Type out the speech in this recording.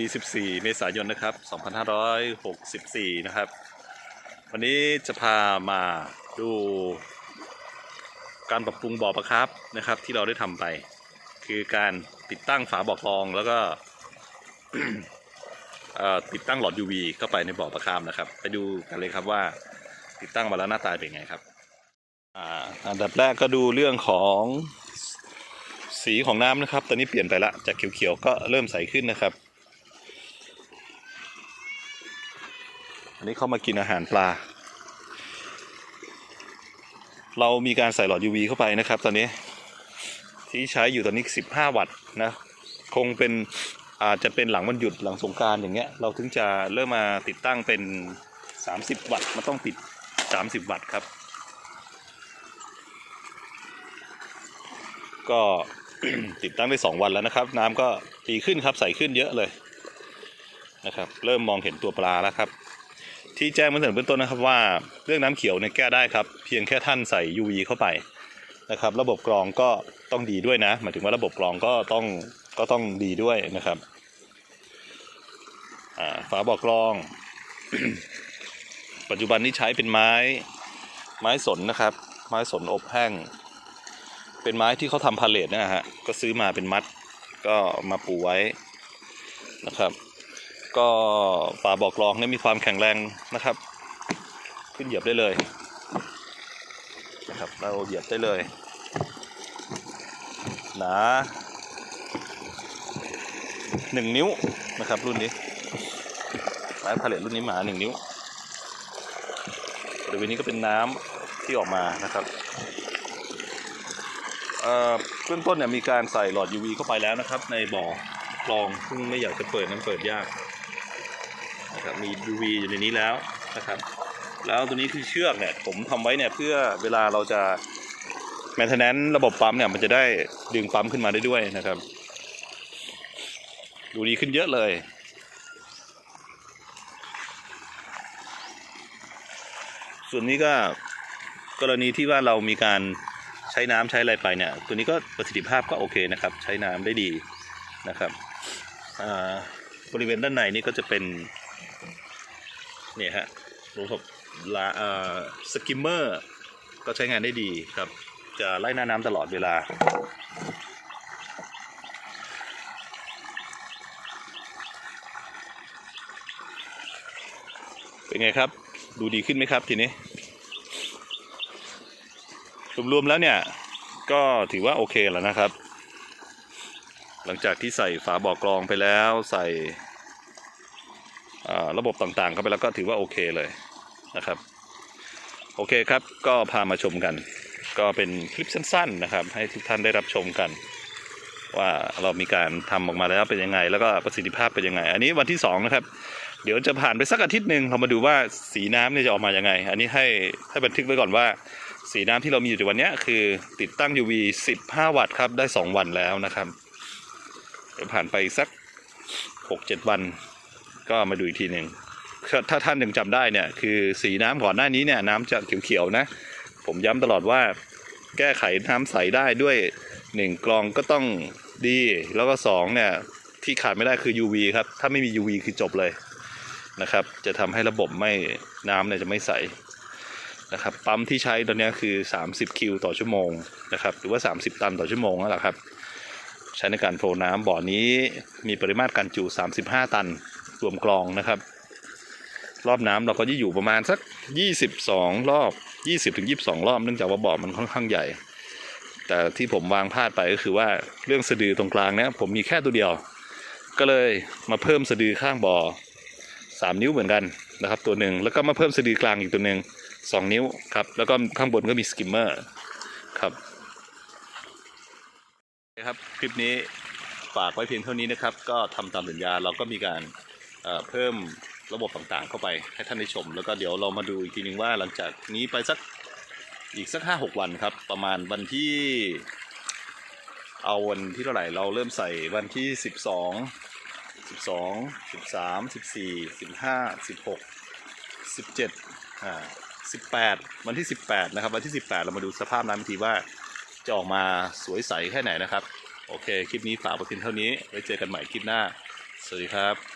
ที่14 เมษายน นะครับ 2564 นะครับ วันนี้จะพามาดูการปรับปรุงบ่อประครับนะครับ ที่เราได้ทำไป คือการติดตั้งฝาบ่อกรองแล้วก็ติดตั้งหลอด UV เข้าไปในบ่อประคามนะครับ ไปดูกันเลยครับว่าติดตั้งมาแล้วหน้าตาเป็นไงครับอันดับแรกก็ดูเรื่องของสีของน้ำนะครับ ตอนนี้เปลี่ยนไปละ จากเขียวๆ ก็เริ่มใสขึ้นนะครับ นนี้เข้ามากินอาหารปลา เรามีการใส่หลอด UV เข้าไปนะครับ ตอนนี้ที่ใช้อยู่ตอนนี้ 15 วัตต์นะ คงเป็นอาจจะเป็นหลังวันหยุดหลังสงการอย่างเงี้ย เราถึงจะเริ่มมาติดตั้งเป็น 30 วัตต์มันต้องติด 30 วัตต์ครับ ก็ติดตั้งได้ 2 วันแล้วนะครับ น้ำก็ดีขึ้นครับใสขึ้นเยอะเลยนะครับ เริ่มมองเห็นตัวปลาแล้วครับ ที่แจ้งมาตั้งแต่เบื้องต้นนะครับว่าเรื่องน้ำเขียวเนี่ยแก้ได้ครับ เพียงแค่ท่านใส่ UV เข้าไปนะครับ ระบบกรองก็ต้องดีด้วยนะหมายถึงว่าระบบกรองก็ต้องก็ต้องดีด้วยนะครับฝาบอกกรอง ปัจจุบันนี้ใช้เป็นไม้ไม้สนนะครับ ไม้สนอบแห้งเป็นไม้ที่เขาทำพาเลทนะฮะก็ซื้อมาเป็นมัดก็มาปูไว้นะครับ ก็ฝาบอกรองเนี่ยมีความแข็งแรงนะครับ ขึ้นเหยียบได้เลยนะครับเราเหยียบได้เลยหนาหนึ่งนิ้วนะครับรุ่นนี้ไม้พาเลทรุ่นนี้หนาหนึ่งนิ้วบริเวณนี้ก็เป็นน้ำที่ออกมานะครับเอ่อเบื้องต้นเนี่ยมีการใส่หลอด UV เข้าไปแล้วนะครับ ในบ่อกรองซึ่งไม่อยากจะเปิดนั้นเปิดยาก นะครับมี UV อยู่ในนี้แล้วนะครับ แล้วตัวนี้คือเชือกเนี่ยผมทำไว้เนี่ยเพื่อเวลาเราจะ maintenance ระบบปั๊มเนี่ยมันจะได้ดึงปั๊มขึ้นมาได้ด้วยนะครับ ดูดีขึ้นเยอะเลยส่วนนี้ก็กรณีที่ว่าเรามีการใช้น้ำใช้อะไรไปเนี่ย ตัวนี้ก็ประสิทธิภาพก็โอเคนะครับ ใช้น้ำได้ดีนะครับอ่าบริเวณด้านในนี่ก็จะเป็น เนี่ยฮะระบบลาเอ่อสกิมเมอร์ก็ใช้งานได้ดีครับ จะไล่หน้าน้ำตลอดเวลา เป็นไงครับ ดูดีขึ้นไหมครับทีนี้ รวมๆแล้วเนี่ย ก็ถือว่าโอเคแล้วนะครับ หลังจากที่ใส่ฝาบ่อกรองไปแล้วใส่ ระบบต่างๆ เข้าไปแล้วก็ถือว่าโอเคเลยนะครับ โอเคครับก็พามาชมกัน ก็เป็นคลิปสั้นๆนะครับ ให้ทุกท่านได้รับชมกัน ว่าเรามีการทำออกมาแล้วเป็นยังไง แล้วก็ประสิทธิภาพเป็นยังไง อันนี้วันที่สองนะครับเดี๋ยวจะผ่านไปสักอาทิตย์หนึ่งเรามาดูว่าสีน้ำเนี่ยจะออกมายังไง อันนี้ให้ให้บันทึกไว้ก่อนว่าสีน้ำที่เรามีอยู่ในวันนี้คือติดตั้ง UV 15 วัตต์ครับ ได้ 2 วันแล้วนะครับเดี๋ยวผ่านไปสัก 6-7 วัน ก็มาดูอีกทีหนึ่งถ้าท่านยังจำได้เนี่ยคือสีน้ำก่อนหน้านี้เนี่ยน้ำจะเขียวๆนะ ผมย้ำตลอดว่าแก้ไขน้ำใสได้ด้วยหนึ่งกรองก็ต้องดี แล้วก็สองเนี่ยที่ขาดไม่ได้คือ UV ครับ ถ้าไม่มี UV คือจบเลยนะครับ จะทำให้ระบบไม่น้ำเนี่ยจะไม่ใสนะครับ ปั๊มที่ใช้ตอนนี้คือ 30 คิวต่อชั่วโมงนะครับ หรือว่า 30 ตันต่อชั่วโมงนั่นแหละครับ ใช้ในการโฟน้ำบ่อนี้มีปริมาตรการจุ 35 ตัน วมกรองนะครับ รอบน้ำเราก็จะอยู่ประมาณสัก 22 รอบ 20ถึง22 รอบเนื่องจากว่าบ่อมันค่อนข้างใหญ่ แต่ที่ผมวางพลาดไปก็คือว่าเรื่องสะดือตรงกลางเนี้ยผมมีแค่ตัวเดียว ก็เลยมาเพิ่มสะดือข้างบ่อ 3 นิ้วเหมือนกันนะครับ ตัวหนึ่งแล้วก็มาเพิ่มสะดือกลางอีกตัวหนึ่ง2 นิ้วครับแล้วก็ข้างบนก็มีสกิมเมอร์ครับครับ คลิปนี้ฝากไว้เพียงเท่านี้นะครับ ก็ทำตามสัญญาเราก็มีการ เพิ่มระบบต่างๆ เข้าไปให้ท่านได้ชม แล้วก็เดี๋ยวเรามาดูอีกทีนึงว่าหลังจากนี้ไปสักอีกสักห้าหกวันครับ ประมาณวันที่ เอาวันที่เท่าไหร่เราเริ่มใส่วันที่สิบสองสิบสองสิบสามสิบสี่สิบห้าสิบหกสิบเจ็ดอ่าสิบแปดวันที่สิบแปดนะครับ วันที่สิบแปดเรามาดูสภาพน้ำอีกทีว่าจะออกมาสวยใสแค่ไหนนะครับ โอเค คลิปนี้ฝากไว้เพียงเท่านี้ ไว้เจอกันใหม่คลิปหน้า สวัสดีครับ